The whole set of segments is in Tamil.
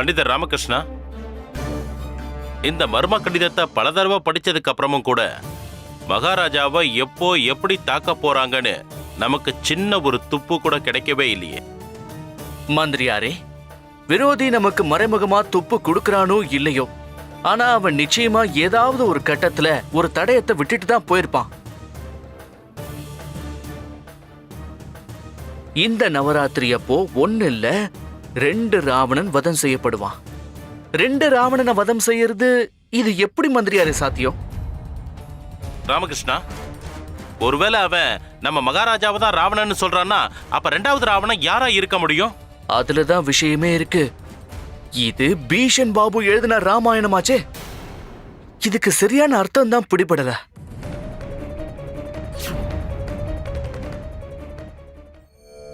பண்டிதர் ராமகிருஷ்ணா இந்த மர்ம கடிதத்தை பல தடவை படிச்சதுக்கு அப்புறமும் கூட மகாராஜாவை எப்போ எப்படி தாக்க போறாங்கன்னு நமக்கு சின்ன ஒரு துப்பு கூட கிடைக்கவே இல்லையே. மந்திரியாரே விரோதி நமக்கு மறைமுகமா துப்பு கொடுக்கறானோ இல்லையோ ஆனா அவன் நிச்சயமா ஏதாவது ஒரு கட்டத்துல ஒரு தடயத்தை விட்டுட்டு தான் போயிருப்பான். இந்த நவராத்திரி அப்போ ஒன்னு இல்ல ரெண்டு ராவணன் வதம் செய்யப்படுவான். ரெண்டு ராவணனை வதம் செய்யறது இது எப்படி மந்திரியாரே சாத்தியம்? ராமகிருஷ்ணா ஒருவேளை அவன் நம்ம மகாராஜாவை தான் ராவணன்னு சொல்றான்னா அப்ப ரெண்டாவது ராவணன் யாரா இருக்க முடியும்? அதுலதான் விஷயமே இருக்கு. இது பீஷன் பாபு எழுதின ராமாயணமாச்சே. இதுக்கு சரியான அர்த்தம் தான் பிடிபடல.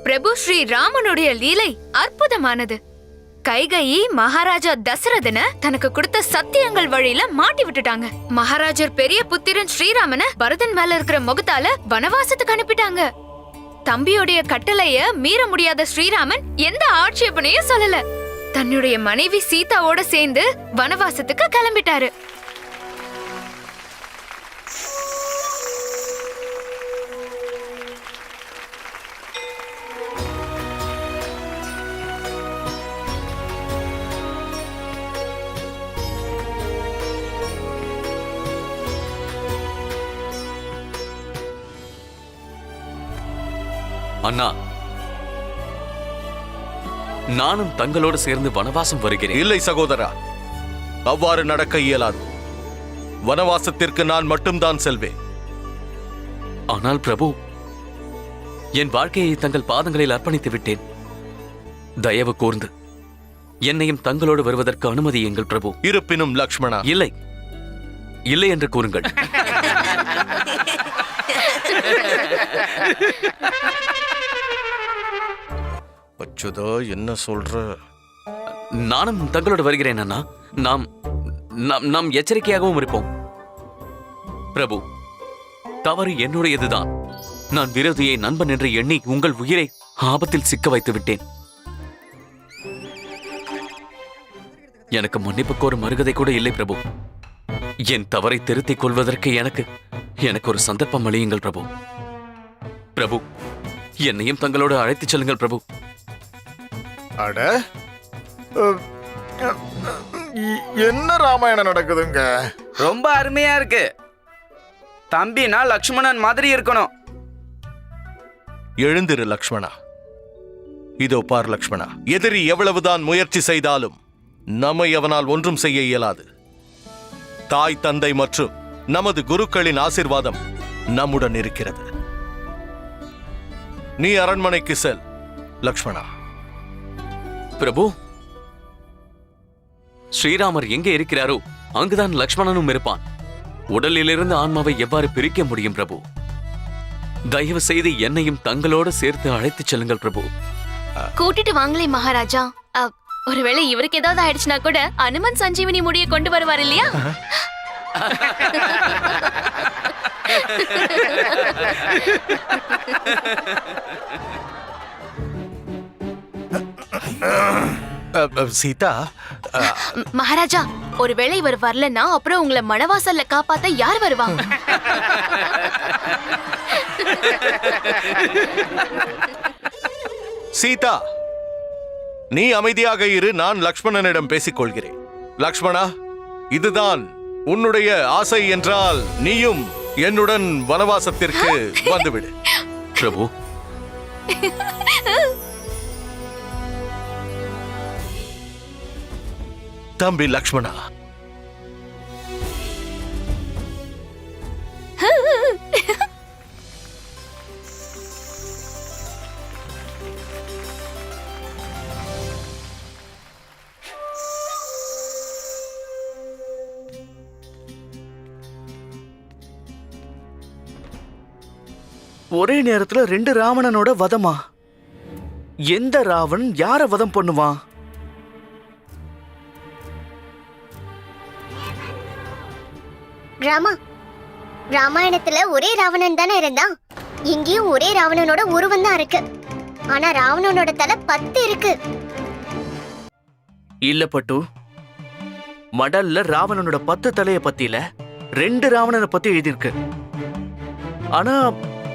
பிரபு ஸ்ரீ ராமனுடைய லீலை அற்புதமானது. கைகையி மகாராஜா தசரதன தனக்கு கொடுத்த சத்தியங்கள் வழியில மாட்டி விட்டுட்டாங்க. மகாராஜர் பெரிய புத்திரன் ஸ்ரீராமன பரதன் மேல இருக்கிற முகத்தால வனவாசத்துக்கு அனுப்பிட்டாங்க. தம்பியோடைய கட்டளைய மீற முடியாத ஸ்ரீராமன் எந்த ஆட்சேபனையும் சொல்லல. தன்னுடைய மனைவி சீதாவோட சேர்ந்து வனவாசத்துக்கு கிளம்பிட்டாரு. அண்ணா நானும் தங்களோடு சேர்ந்து வனவாசம் வருகிறேன். இல்லை சகோதரா. அவ்வாறு நடக்க இயலாது. வனவாசத்திற்கு நான் மட்டும்தான் செல்வேன். ஆனால் பிரபு என் வாழ்க்கையை தங்கள் பாதங்களில் அர்ப்பணித்து விட்டேன். தயவு கூர்ந்து என்னையும் தங்களோடு வருவதற்கு அனுமதியுங்கள் பிரபு. இருப்பினும் லக்ஷ்மணா. இல்லை. இல்லை என்று கூறுங்கள். அச்சுதா என்ன சொல்ற? நானும் தங்களோடு வருகிறேன் அண்ணா. நாம் நாம் நாம் எச்சரிக்கையாகவும் இருப்போம். பிரபு தவறு என்னுடையதுதான். நான் விரோதியை நண்பன் என்று எண்ணி உங்கள் உயிரை ஆபத்தில் சிக்க வைத்து விட்டேன். எனக்கு மன்னிப்பு கோரும் மருகதை கூட இல்லை பிரபு. என் தவறை திருத்திக் கொள்வதற்கு எனக்கு எனக்கு ஒரு சந்தர்ப்பம் அளியுங்கள் பிரபு. பிரபு என்னையும் தங்களோடு அழைத்துச் செல்லுங்கள் பிரபு. அட. என்ன ராமாயணம் நடக்குதுங்க? ரொம்ப அருமையா இருக்கு. தம்பினா லக்ஷ்மணன் மாதிரி இருக்கணும். எழுந்திரு லக்ஷ்மணா. இதோ பார் லக்ஷ்மணா. எதிரி எவ்வளவுதான் முயற்சி செய்தாலும் நம்மை அவனால் ஒன்றும் செய்ய இயலாது. தாய் தந்தை மற்றும் நமது குருக்களின் ஆசிர்வாதம் நம்முடன் இருக்கிறது. நீ அரண்மனைக்கு செல் லக்ஷ்மணா. பிரபு. ஸ்ரீராமர் எங்கே இருக்கிறாரோ அங்குதான் லக்ஷ்மணனும் இருப்பான். உடலிலிருந்து ஆன்மாவை எவ்வாறு பிரிக்க முடியும் பிரபு? தயவு செய்து என்னையும் தங்களோடு சேர்த்து அழைத்துச் செல்லுங்கள் பிரபு. கூட்டிட்டு வாங்களே மகாராஜா. அ, ஒருவேளை இவருக்கு ஏதாவது ஆயிடுச்சுனா கூட அனுமன் சஞ்சீவனி முடிய கொண்டு வருவார் இல்லையா? சீதா மகாராஜா ஒருவேளை இவர் வரலன்னா அப்புறம் உங்களை மணவாசல்ல காப்பாத்த யார் வருவா சீதா நீ அமைதியாக இரு நான் லக்ஷ்மணனிடம் பேசிக் கொள்கிறேன் லக்ஷ்மணா இதுதான் உன்னுடைய ஆசை என்றால் நீயும் என்னுடன் வனவாசத்திற்கு வந்துவிடு. பிரபு. தம்பி லக்ஷ்மணா. ஒரே நேரத்துல ரெண்டு ராவணனோட வதமா? எந்த ராவணன் யார வதம் பண்ணுவான்? ராமா. ராமாயணத்துல ஒரே ராவணன் தானே இருந்தான். இங்கேயும் ஒரே ராவணனோட உருவம் தான் இருக்கு. ஆனா ராவணனோட தலை பத்து இருக்கு. இல்ல பட்டு. மடல்ல ராவணனோட பத்து தலைய பத்தியில ரெண்டு ராவணனை பத்தி எழுதியிருக்கு. ஆனா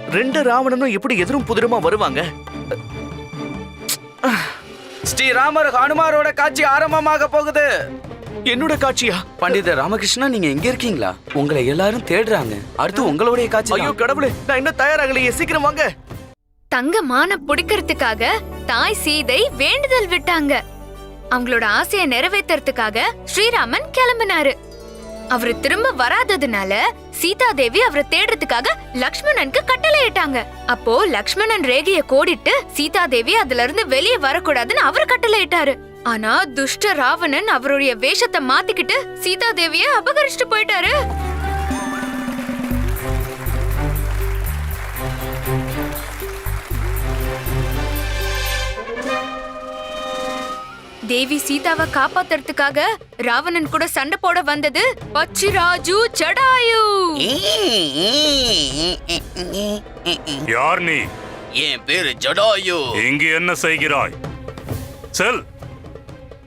ரெண்டு ராவணனும் எப்படி எதிரும் புதிருமா வருவாங்க? ஸ்ரீராமர் ஹனுமாரோட காட்சி ஆரம்பமாக போகுது. என்னோட காட்சியா? பண்டித ராமகிருஷ்ணா நீங்க எங்க இருக்கீங்களா? உங்களை எல்லாரும் தேடுறாங்க. அடுத்து உங்களுடைய காட்சி ஐயோ கடவுளே நான் இன்னும் தயாராகலையே. சீக்கிரம் வாங்க. தங்கமான புடிக்கிறதுக்காக தாய் சீதை வேண்டுதல் விட்டாங்க. அவங்களோட ஆசையை நிறைவேத்துறதுக்காக ஸ்ரீராமன் கிளம்பினாரு. அவரு திரும்ப வராததுனால சீதா தேவி அவரை தேடுறதுக்காக லக்ஷ்மணனுக்கு கட்டளையிட்டாங்க. அப்போ லக்ஷ்மணன் ரேகைய கோடிட்டு சீதா தேவி அதுல இருந்து வெளியே வரக்கூடாதுன்னு அவர் கட்டளையிட்டாரு. ஆனா துஷ்ட ராவணன் அவருடைய வேஷத்தை மாத்திக்கிட்டு சீதா தேவிய அபகரிச்சுட்டு போயிட்டாரு. தேவி சீதாவை காப்பாத்துறதுக்காக ராவணன் கூட சண்டை போட வந்தது பச்சிராஜு ஜடாயு. யார் நீ? என் பேரு ஜடாயு. இங்கு என்ன செய்கிறாய்? செல்.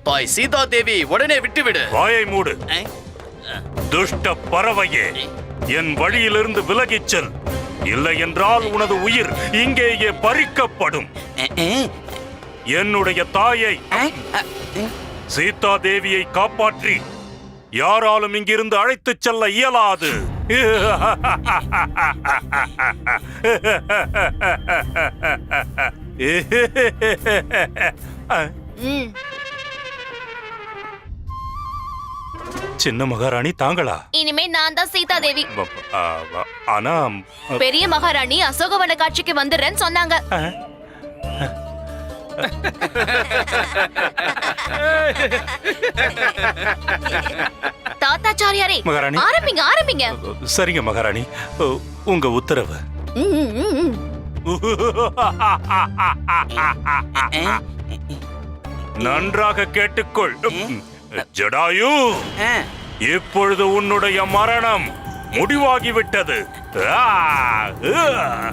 தாய் சீதா தேவி உடனே விட்டுவிடு. வாயை மூடு. துஷ்ட பறவையே என் வழியிலிருந்து விலகிச் செல். இல்லை என்றால் உனது உயிர் இங்கேயே பறிக்கப்படும். என்னுடைய தாயை சீதா தேவியை காப்பாற்றி யாராலும் இங்கிருந்து அழைத்துச் செல்ல இயலாது. சின்ன மகாராணி தாங்களா? இனிமே நான் தான் சீதா தேவி. ஆனா பெரிய மகாராணி அசோகவன காட்சிக்கு வந்துடுறேன்னு சொன்னாங்க. தாத்தாச்சாரியாரே மகாராணி. ஆரம்பிங்க ஆரம்பிங்க. சரிங்க மகாராணி. உங்க உத்தரவு. நன்றாக கேட்டுக்கொள். ஜடாயு! இப்பொழுது உன்னுடைய மரணம் முடிவாகிவிட்டது. ஆ,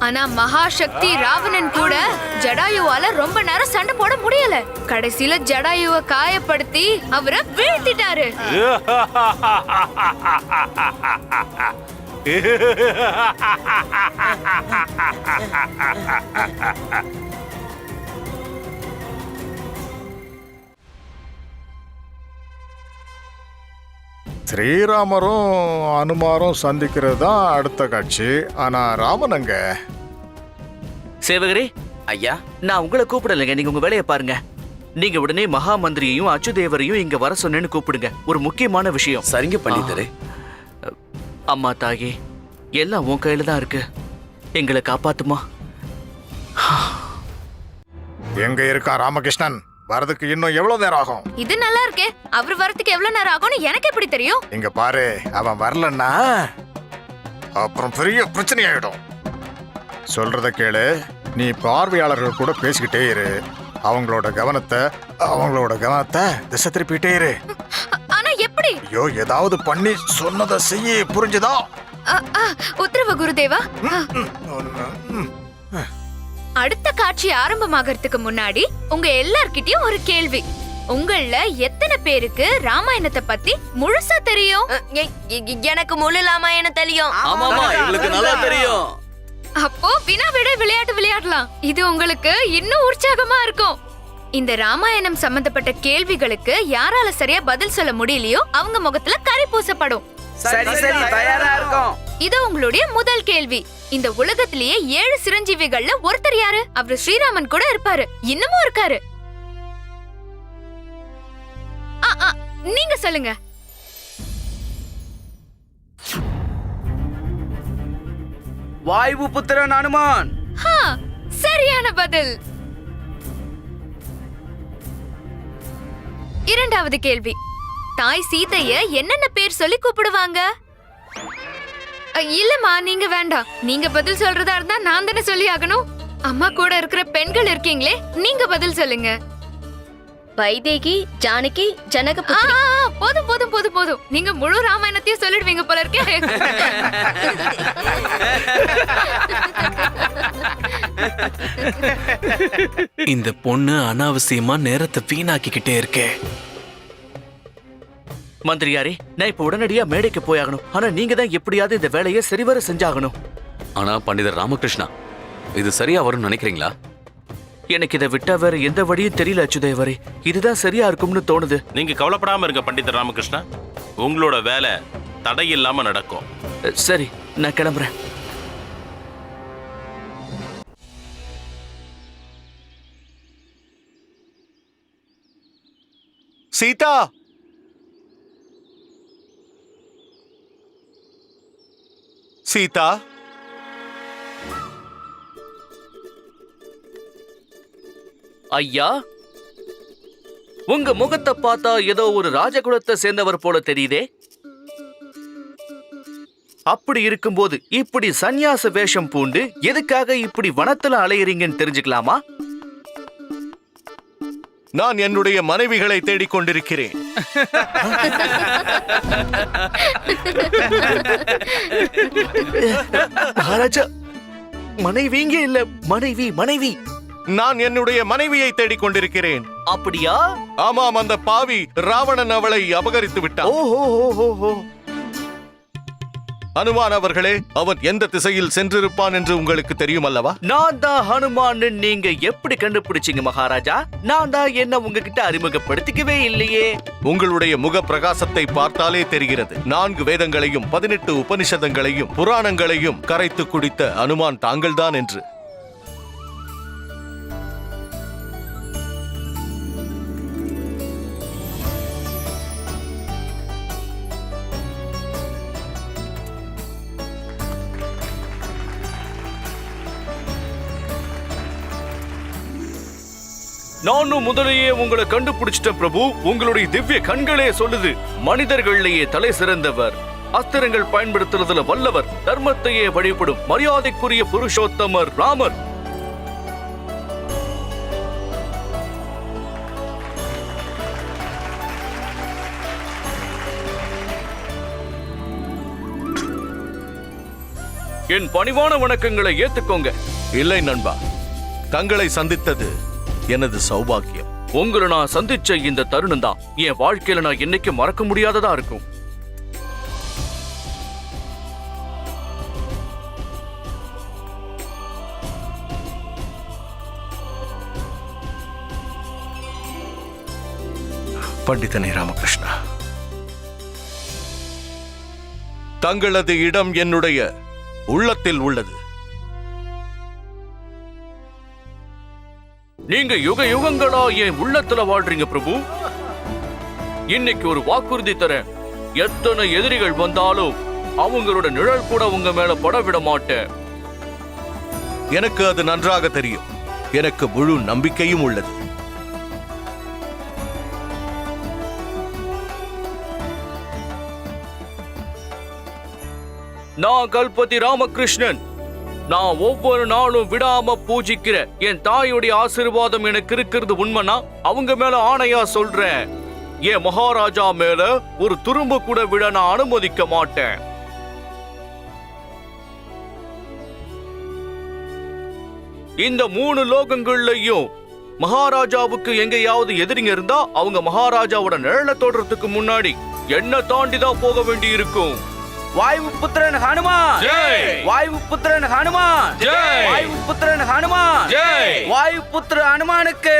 ஆனா மகாசக்தி ராவணன் கூட ஜடாயுவால ரொம்ப நேரம் சண்டை போட முடியல. கடைசியில ஜடாயுவ காயப்படுத்தி அவரை வீழ்த்திட்டாரு. ஸ்ரீராமரும் அனுமாரும் சந்திக்கிறது தான் அடுத்த காட்சி. ஆனா ராமனங்க சேவகரே ஐயா நான் உங்களை கூப்பிடலைங்க. நீங்க உங்க வேலையை பாருங்க. நீங்க உடனே மகா மந்திரியையும் அச்சுதேவரையும் இங்க வர சொன்னேன்னு கூப்பிடுங்க. ஒரு முக்கியமான விஷயம். சரிங்க பண்டிதரே. அம்மா தாயே எல்லாம் உன் கையில தான் இருக்கு. எங்களை காப்பாத்துமா? எங்க இருக்கா ராமகிருஷ்ணன்? வரதுக்கு இன்னும் எவ்வளவு நேரம் ஆகும்? இது நல்லா இருக்கே. அவர் வரதுக்கு எவ்வளவு நேரம் ஆகும்னு எனக்கு எப்படி தெரியும்? இங்க பாரு அவன் வரலன்னா அப்புறம் பெரிய பிரச்சனை ஆயிடும் சொல்றத கேளு. நீ பார்வையாளர்கள் கூட பேசிக்கிட்டே இரு. அவங்களோட கவனத்தை அவங்களோட கவனத்தை திசை திருப்பிட்டே இரு. ஆனா எப்படி? ஐயோ ஏதாவது பண்ணி சொன்னதை செய்ய புரிஞ்சுதா? உத்தரவு குருதேவா. அடுத்த காட்சி ஆரம்பமாகறதுக்கு முன்னாடி உங்க எல்லார்கிட்டயும் ஒரு கேள்வி. உங்கள எத்தனை பேருக்கு ராமாயணத்தை பத்தி முழுசா தெரியும்? எனக்கு முழு ராமாயணம் தெரியும். ஆமாமா எங்களுக்கு நல்லா தெரியும். அப்போ வினா விட விளையாட்டு விளையாடலாம். இது உங்களுக்கு இன்னும் உற்சாகமா இருக்கும். இந்த ராமாயணம் சம்பந்தப்பட்ட கேள்விகளுக்கு யாரால சரியா பதில் சொல்ல முடியலையோ அவங்க முகத்துல கரை பூசப்படும். சரி சரி தயாரா இருக்கோம். இது உங்களுடைய முதல் கேள்வி. இந்த உலகத்திலேயே ஏழு சிரஞ்சீவிகள்ல ஒருத்தர் யாரு? அவரு ஸ்ரீராமன் கூட இருப்பாரு. இன்னமும் இருக்காரு. நீங்க சொல்லுங்க. வாய்வு புத்திரன் அனுமான். சரியான பதில். இரண்டாவது கேள்வி. தாய் சீதைய என்னென்ன பேர் சொல்லி கூப்பிடுவாங்க? இல்லம்மா நீங்க வேண்டாம். நீங்க பதில் சொல்றதா இருந்தா நான் தானே சொல்லி ஆகணும் அம்மா கூட இருக்கிற பெண்கள் இருக்கீங்களே நீங்க பதில் சொல்லுங்க. வைதேகி ஜானகி ஆ, போதும் போதும் போதும் போதும். நீங்க முழு ராமாயணத்தையும் சொல்லிடுவீங்க போல இருக்கே. இந்த பொண்ணு அனாவசியமா நேரத்தை வீணாக்கிக்கிட்டே இருக்கே. மந்திரியாரே நான் இப்ப உடனடியா மேடைக்கு போயாகணும். ஆனா நீங்க தான் எப்படியாவது இந்த வேலையை சரிவர செஞ்சாகணும். ஆனா பண்டிதர் ராமகிருஷ்ணா இது சரியா வரும்னு நினைக்கிறீங்களா? எனக்கு இதை விட்டா வேற எந்த வழியும் தெரியல அச்சுதேவரே. இதுதான் சரியா இருக்கும்னு தோணுது. நீங்க கவலைப்படாம இருங்க பண்டிதர் ராமகிருஷ்ணா. உங்களோட வேலை தடையில்லாம நடக்கும். அஹ், சரி நான் கிளம்புறேன். சீதா! சீதா. ஐயா உங்க முகத்தை பார்த்தா ஏதோ ஒரு ராஜகுலத்தை சேர்ந்தவர் போல தெரியுதே. அப்படி இருக்கும்போது இப்படி சந்நியாச வேஷம் பூண்டு எதுக்காக இப்படி வனத்துல அலையறீங்கன்னு தெரிஞ்சுக்கலாமா? நான் என்னுடைய மனைவிகளை தேடிக் கொண்டிருக்கிறேன் மகாராஜா மனைவிங்க இல்ல. மனைவி மனைவி. நான் என்னுடைய மனைவியை தேடிக் கொண்டிருக்கிறேன் அப்படியா? ஆமாம் அந்த பாவி ராவணன் அவளை அபகரித்து விட்டான். ஓஹோ. அனுமான் அவர்களே அவன் எந்த திசையில் சென்றிருப்பான் என்று உங்களுக்கு தெரியும் அல்லவா நான் தான் ஹனுமான்னு நீங்க எப்படி கண்டுபிடிச்சீங்க மகாராஜா? நான் தான் என்ன உங்ககிட்ட அறிமுகப்படுத்திக்கவே இல்லையே. உங்களுடைய முக பிரகாசத்தை பார்த்தாலே தெரிகிறது. நான்கு வேதங்களையும் பதினெட்டு உபனிஷதங்களையும் புராணங்களையும் கரைத்து குடித்த அனுமான் தாங்கள்தான் என்று. நானும் முதலையே உங்களை கண்டுபிடிச்சிட்டேன் பிரபு. உங்களுடைய திவ்ய கண்களே சொல்லுது. மனிதர்கள்லயே தலை சிறந்தவர். அஸ்திரங்கள் பயன்படுத்துறதுல வல்லவர். தர்மத்தையே வழிபடும் மரியாதைக்குரிய புருஷோத்தமர் ராமர். என் பணிவான வணக்கங்களை ஏத்துக்கோங்க. இல்லை நண்பா. தங்களை சந்தித்தது எனது சௌபாக்கியம். உங்களை நான் சந்திச்ச இந்த தருணம் தான். என் வாழ்க்கையில நான் என்னைக்கு மறக்க முடியாததா இருக்கும். பண்டிதனே ராமகிருஷ்ணா. தங்களது இடம் என்னுடைய உள்ளத்தில் உள்ளது. நீங்க யுக யுகங்களா என் உள்ளத்துல வாழ்றீங்க பிரபு. இன்னைக்கு ஒரு வாக்குறுதி தரேன். எத்தனை எதிரிகள் வந்தாலும் அவங்களோட நிழல் கூட உங்க மேல பட விட மாட்டேன். எனக்கு அது நன்றாக தெரியும். எனக்கு முழு நம்பிக்கையும் உள்ளது. நான் கல்பதி ராமகிருஷ்ணன். நான் ஒவ்வொரு நாளும் விடாம பூஜிக்கிற என் தாயுடைய ஆசீர்வாதம் எனக்கு இருக்கிறது உண்மைனா அவங்க மேல ஆணையா சொல்றேன். என் மகாராஜா மேல ஒரு துரும்பு கூட விட நான் அனுமதிக்க மாட்டேன். இந்த மூணு லோகங்கள்லயும் மகாராஜாவுக்கு எங்கேயாவது எதிரிங்க இருந்தா அவங்க மகாராஜாவோட நிழலை தொடுறதுக்கு முன்னாடி என்ன தாண்டி தான் போக வேண்டி இருக்கும் வாயு புத்திரன் ஹனுமான் ஜெய்! வாயு புத்திரன் ஹனுமான் ஜெய்! வாயு புத்திரன் ஹனுமான் ஜெய்! வாயு புத்திர ஹனுமானுக்கு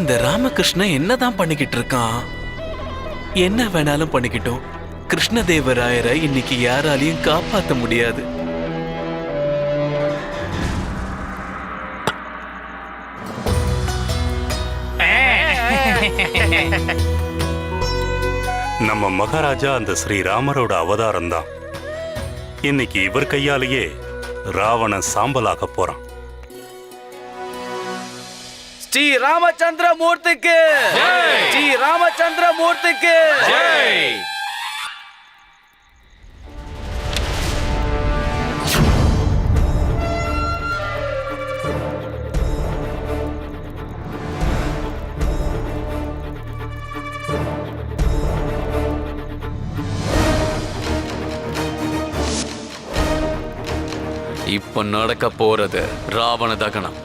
இந்த ராமகிருஷ்ணன் என்னதான் பண்ணிக்கிட்டு இருக்கான்? என்ன வேணாலும் பண்ணிக்கிட்டோம். கிருஷ்ணதேவராயரை இன்னைக்கு யாராலையும் காப்பாற்ற முடியாது. நம்ம மகாராஜா அந்த ஸ்ரீராமரோட அவதாரம் தான் இன்னைக்கு இவர் கையாலேயே ராவணன் சாம்பலாக போறான். ஸ்ரீ ராமச்சந்திர மூர்த்திக்கு ஸ்ரீ ராமச்சந்திர மூர்த்திக்கு இப்ப நடக்க போறது ராவண தகனம்.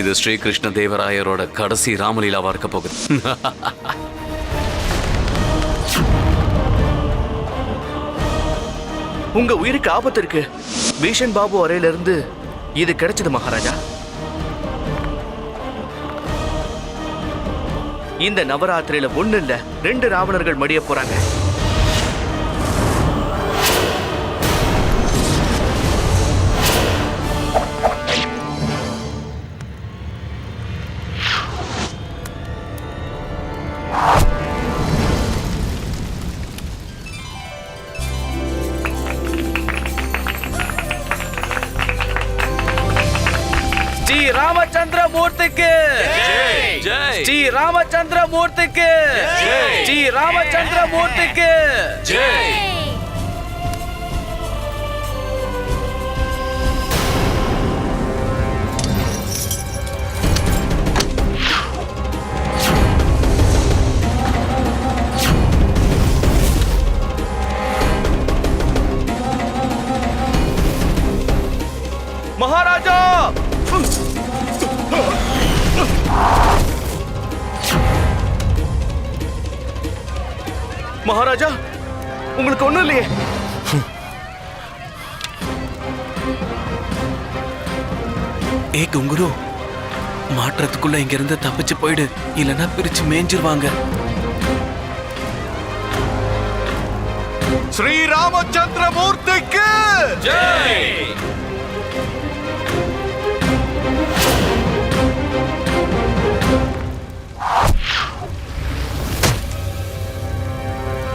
இது ஸ்ரீகிருஷ்ண தேவராயரோட கடைசி ராமலீலாவா இருக்க போகுது. உங்க உயிருக்கு ஆபத்து இருக்கு. பீஷன் பாபு அறையில இருந்து இது கிடைச்சது மகாராஜா. இந்த நவராத்திரியில ஒண்ணு இல்ல ரெண்டு ராவணர்கள் மடிய போறாங்க. ராமச்சந்திர மூர்த்திக்கு ஸ்ரீ ராமச்சந்திர மூர்த்திக்கு ஜெய். ஏ குங்குரு மாற்றத்துக்குள்ள இங்க இருந்து தப்பிச்சு போயிடு. இல்லனா பிரிச்சு மேய்ஞ்சிருவாங்க ஸ்ரீராமச்சந்திர மூர்த்திக்கு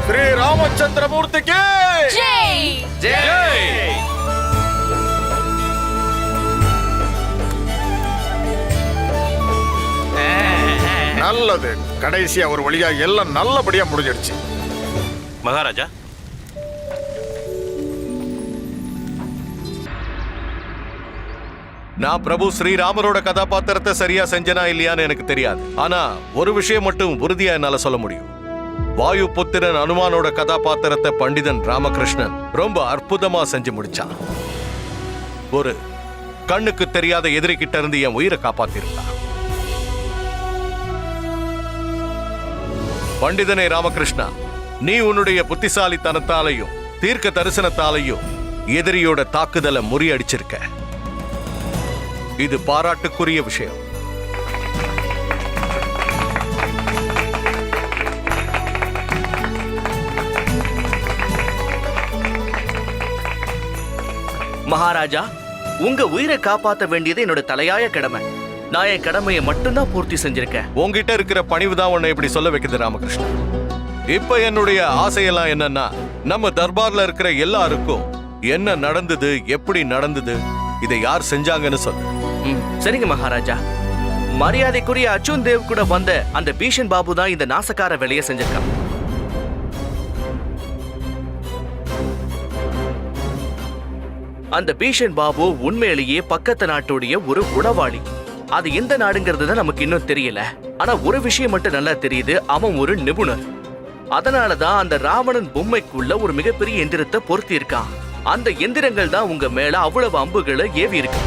ஸ்ரீ ராமச்சந்திர மூர்த்திக்கு நல்லது. கடைசியா ஒரு வழியா எல்லாம் நல்லபடியா முடிஞ்சிடுச்சு. மகாராஜா. நான் பிரபு ஸ்ரீராமரோட கதாபாத்திரத்தை சரியா செஞ்சனா இல்லையான்னு எனக்கு தெரியாது. ஆனா ஒரு விஷயம் மட்டும் உறுதியா என்னால சொல்ல முடியும். வாயு புத்திரன் அனுமானோட கதாபாத்திரத்தை பண்டிதன் ராமகிருஷ்ணன் ரொம்ப அற்புதமா செஞ்சு முடிச்சான். ஒரு கண்ணுக்கு தெரியாத எதிரி கிட்ட இருந்து என் உயிரை காப்பாத்திருந்தான். பண்டிதனே ராமகிருஷ்ணா நீ உன்னுடைய புத்திசாலித்தனத்தாலையும் தீர்க்க தரிசனத்தாலையும் எதிரியோட தாக்குதலை முறியடிச்சிருக்க. இது பாராட்டுக்குரிய விஷயம். மகாராஜா உங்க உயிரை காப்பாற்ற வேண்டியது என்னோட தலையாய கடமை. நான் என் கடமையை மட்டும்தான் பூர்த்தி செஞ்சிருக்கேன். உன்கிட்ட இருக்கிற பணிவு தான் உன்னை இப்படி சொல்ல வைக்குது ராமகிருஷ்ணன் இப்ப என்னுடைய ஆசையெல்லாம் என்னன்னா நம்ம தர்பார்ல இருக்கிற எல்லாருக்கும் என்ன நடந்தது எப்படி நடந்தது இதை யார் செஞ்சாங்கன்னு சொல்லு. ம், சரிங்க மகாராஜா. மரியாதைக்குரிய அர்ஜுன் தேவ் கூட வந்த அந்த பீஷன் பாபு தான் இந்த நாசக்கார வேலையை செஞ்சிருக்கான். அந்த பீஷன் பாபு உண்மையிலேயே பக்கத்து நாட்டுடைய ஒரு உளவாளி அது எந்த நாடுங்கிறது தான் நமக்கு இன்னும் தெரியல. ஆனா ஒரு விஷயம் மட்டும் நல்லா தெரியுது. அவன் ஒரு நிபுணர். அதனாலதான் அந்த ராவணன் பொம்மைக்குள்ள ஒரு மிகப்பெரிய எந்திரத்தை பொருத்தி இருக்கான் அந்த எந்திரங்கள் தான் உங்க மேல அவ்வளவு அம்புகளை ஏவி இருக்கு